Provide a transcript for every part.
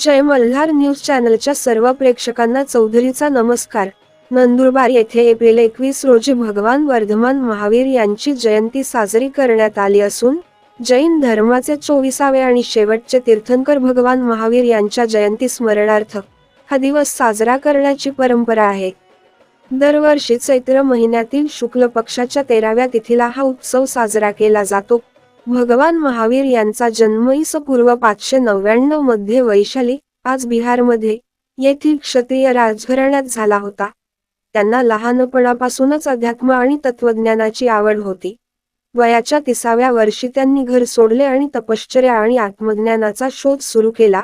जय Malhar news चॅनलच्या सर्व प्रेक्षकांना चौधरीचा नमस्कार. नंदुरबार येथे एप्रिल एकवीस रोजी भगवान वर्धमान महावीर यांची जयंती साजरी करण्यात आली असून जैन धर्माचे चोवीसावे आणि शेवटचे तीर्थंकर भगवान महावीर यांच्या जयंती स्मरणार्थ हा दिवस साजरा करण्याची परंपरा आहे. दरवर्षी चैत्र महिन्यातील शुक्ल पक्षाच्या तेराव्या तिथीला हा उत्सव साजरा केला जातो. भगवान महावीर यांचा जन्म पूर्व पाचशे नव्याण्णवमध्ये वैशाली आज बिहारमध्ये येथील क्षत्रिय राजघराण्यात झाला होता. त्यांना लहानपणापासूनच अध्यात्म आणि तत्वज्ञानाची आवड होती. वयाच्या तिसाव्या वर्षी त्यांनी घर सोडले आणि तपश्चर्या आणि आत्मज्ञानाचा शोध सुरू केला.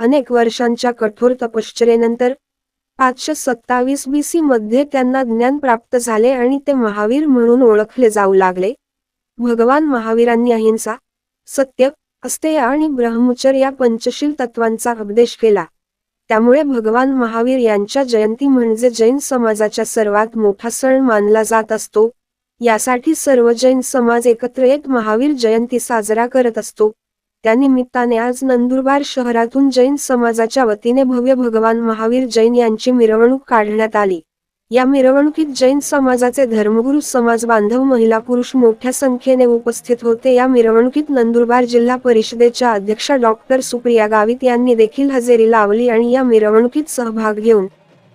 अनेक वर्षांच्या कठोर तपश्चर्येनंतर पाचशे सत्तावीस बी सी मध्ये त्यांना ज्ञान प्राप्त झाले आणि ते महावीर म्हणून ओळखले जाऊ लागले. भगवान महावीरांनी अहिंसा सत्य अस्तेय आणि ब्रह्मचर्य या पंचशील तत्वांचा उपदेश केला. त्यामुळे भगवान महावीर यांच्या जयंती म्हणजे जैन समाजाच्या सर्वात मोठा सण मानला जात असतो. यासाठी सर्व जैन समाज एकत्र येत महावीर जयंती साजरा करत असतो. त्यानिमित्ताने आज नंदुरबार शहरातून जैन समाजाच्या वतीने भव्य भगवान महावीर जैन यांची मिरवणूक काढण्यात आली. या मिरवणुकीत जैन समाजाचे धर्मगुरू समाज बांधव महिला पुरुष मोठ्या संख्येने उपस्थित होते. या मिरवणुकीत नंदुरबार जिल्हा परिषदेच्या अध्यक्षा डॉक्टर सुप्रिया गावित यांनी देखील हजेरी लावली आणि या मिरवणुकीत सहभाग घेऊन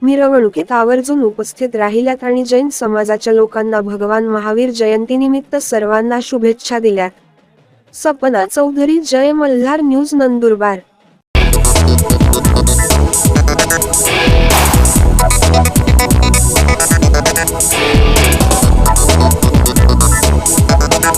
मिरवणुकीत आवर्जून उपस्थित राहिल्यात आणि जैन समाजाच्या लोकांना भगवान महावीर जयंतीनिमित्त सर्वांना शुभेच्छा दिल्यात. सपना चौधरी जय मल्हार न्यूज नंदुरबार.